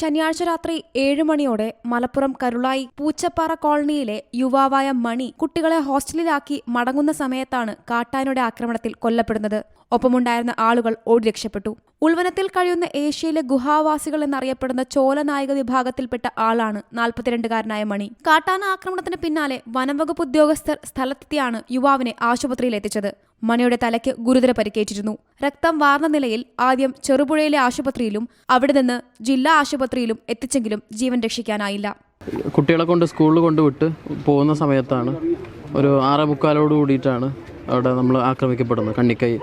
ശനിയാഴ്ച രാത്രി ഏഴ് മണിയോടെ മലപ്പുറം കരുളായി പൂച്ചപ്പാറ കോളനിയിലെ യുവാവായ മണി കുട്ടികളെ ഹോസ്റ്റലിലാക്കി മടങ്ങുന്ന സമയത്താണ് കാട്ടാനയുടെ ആക്രമണത്തിൽ കൊല്ലപ്പെടുന്നത്. ഒപ്പമുണ്ടായിരുന്ന ആളുകൾ ഓടി രക്ഷപ്പെട്ടു. ഉൾവനത്തിൽ കഴിയുന്ന ഏഷ്യയിലെ ഗുഹാവാസികൾ എന്നറിയപ്പെടുന്ന ചോലനായക വിഭാഗത്തിൽപ്പെട്ട ആളാണ് നാൽപ്പത്തിരണ്ടുകാരനായ മണി. കാട്ടാന ആക്രമണത്തിന് പിന്നാലെ വനംവകുപ്പ് ഉദ്യോഗസ്ഥർ സ്ഥലത്തെത്തിയാണ് യുവാവിനെ ആശുപത്രിയിൽ എത്തിച്ചത് മണിയുടെ തലയ്ക്ക് ഗുരുതര പരിക്കേറ്റിരുന്നു. രക്തം വാർന്ന നിലയിൽ ആദ്യം ചെറുപുഴയിലെ ആശുപത്രിയിലും അവിടെ നിന്ന് ജില്ലാ ആശുപത്രിയിലും എത്തിച്ചെങ്കിലും ജീവൻ രക്ഷിക്കാനായില്ല. കുട്ടികളെ കൊണ്ട് സ്കൂളിൽ കൊണ്ടുവിട്ട് പോകുന്ന സമയത്താണ് ഒരു ആറേ മുക്കാലോട് കൂടിയിട്ടാണ് അവിടെ നമ്മൾ ആക്രമിക്കപ്പെടുന്നത് കണ്ണിക്കൈ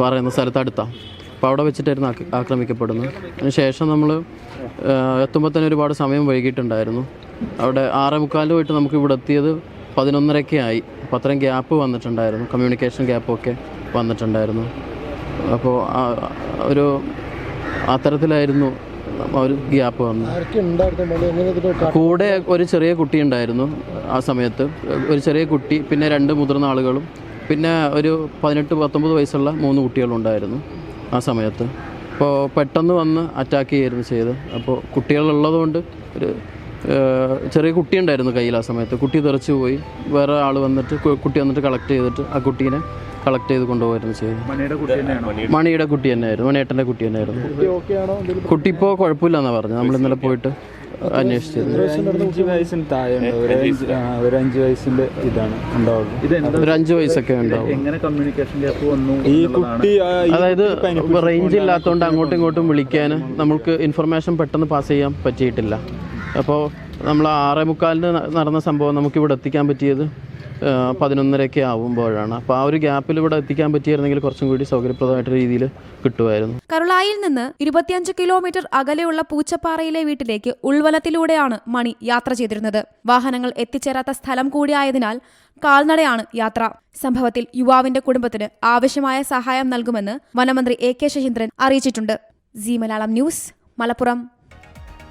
പറയുന്ന സ്ഥലത്ത് അപ്പോൾ അവിടെ വെച്ചിട്ടായിരുന്നു ആക്ര- ആക്രമിക്കപ്പെടുന്നത്. അതിന് ശേഷം നമ്മൾ എത്തുമ്പോൾ തന്നെ ഒരുപാട് സമയം വൈകിട്ടുണ്ടായിരുന്നു അവിടെ ആറേ മുക്കാലിൽ പോയിട്ട് നമുക്ക് ഇവിടെ എത്തിയത് പതിനൊന്നരയ്ക്ക് ആയി അപ്പോൾ അത്രയും ഗ്യാപ്പ് വന്നിട്ടുണ്ടായിരുന്നു. കമ്മ്യൂണിക്കേഷൻ ഗ്യാപ്പൊക്കെ വന്നിട്ടുണ്ടായിരുന്നു. അപ്പോൾ ഒരു അത്തരത്തിലായിരുന്നു ഒരു ഗ്യാപ്പ് വന്നു കൂടെ ഒരു ചെറിയ കുട്ടി ഉണ്ടായിരുന്നു ആ സമയത്ത്. ഒരു ചെറിയ കുട്ടി പിന്നെ രണ്ട് മുതിർന്ന ആളുകളും പിന്നെ ഒരു പതിനെട്ട് പത്തൊമ്പത് വയസ്സുള്ള മൂന്ന് കുട്ടികളും ഉണ്ടായിരുന്നു ആ സമയത്ത്. അപ്പോൾ പെട്ടെന്ന് വന്ന് അറ്റാക്ക് ചെയ്യുകയായിരുന്നു ചെയ്ത് അപ്പോൾ കുട്ടികളുള്ളതുകൊണ്ട് ഒരു ചെറിയ കുട്ടി ഉണ്ടായിരുന്നു കയ്യിൽ ആ സമയത്ത്. കുട്ടി തെറിച്ചു പോയി. വേറെ ആൾ വന്നിട്ട് കുട്ടി വന്നിട്ട് കളക്ട് ചെയ്തിട്ട് ആ കുട്ടീനെ കളക്ട് ചെയ്ത് കൊണ്ടുപോയിരുന്നു ചെയ്തു. മണിയുടെ കുട്ടി തന്നെയാണോ? മണിയുടെ കുട്ടി തന്നെയായിരുന്നു. മണിയേട്ടന്റെ കുട്ടി തന്നെയായിരുന്നു. കുട്ടി ഇപ്പോൾ കുഴപ്പമില്ലെന്നാണ് പറഞ്ഞത്. നമ്മൾ ഇന്നലെ പോയിട്ട് ഒരു അഞ്ച് ഒരു അഞ്ച് വയസ്സിന്റെ ഇതാണ് ഉണ്ടാവുള്ളൂ. ഇതെന്താ? ഒരു അഞ്ച് വയസ്സൊക്കെ ഉണ്ടാവും എങ്ങനെ കമ്മ്യൂണിക്കേഷൻ ഗ്യാപ്പ് വന്നു ഈ കുട്ടി അതായത് റേഞ്ച് ഇല്ലാത്തതുകൊണ്ട് അങ്ങോട്ടും ഇങ്ങോട്ടും വിളിക്കാൻ നമുക്ക് ഇൻഫർമേഷൻ പെട്ടെന്ന് പാസ് ചെയ്യാൻ പറ്റിയിട്ടില്ല. അപ്പോൾ നമ്മൾ ആറേ മുക്കാലിന് നടന്ന സംഭവം നമുക്കിവിടെ എത്തിക്കാൻ പറ്റിയത് പതിനൊന്നരയൊക്കെ ആവുമ്പോഴാണ്. അപ്പോൾ ആ ഒരു ഗ്യാപ്പിൽ ഇവിടെ എത്തിക്കാൻ പറ്റിയിരുന്നെങ്കിൽ കുറച്ചും കൂടി സൗകര്യപ്രദമായിട്ട് രീതിയിൽ കിട്ടുമായിരുന്നു. കരുളായിൽ നിന്ന് ഇരുപത്തിയഞ്ച് കിലോമീറ്റർ അകലെയുള്ള പൂച്ചപ്പാറയിലെ വീട്ടിലേക്ക് ഉൾവലത്തിലൂടെയാണ് മണി യാത്ര ചെയ്തിരുന്നത്. വാഹനങ്ങൾ എത്തിച്ചേരാത്ത സ്ഥലം കൂടിയായതിനാൽ കാൽനടയാണ് യാത്ര. സംഭവത്തിൽ യുവാവിന്റെ കുടുംബത്തിന് ആവശ്യമായ സഹായം നൽകുമെന്ന് വനമന്ത്രി എ കെ ശശീന്ദ്രൻ അറിയിച്ചിട്ടുണ്ട്. G Malayalam news Malappuram.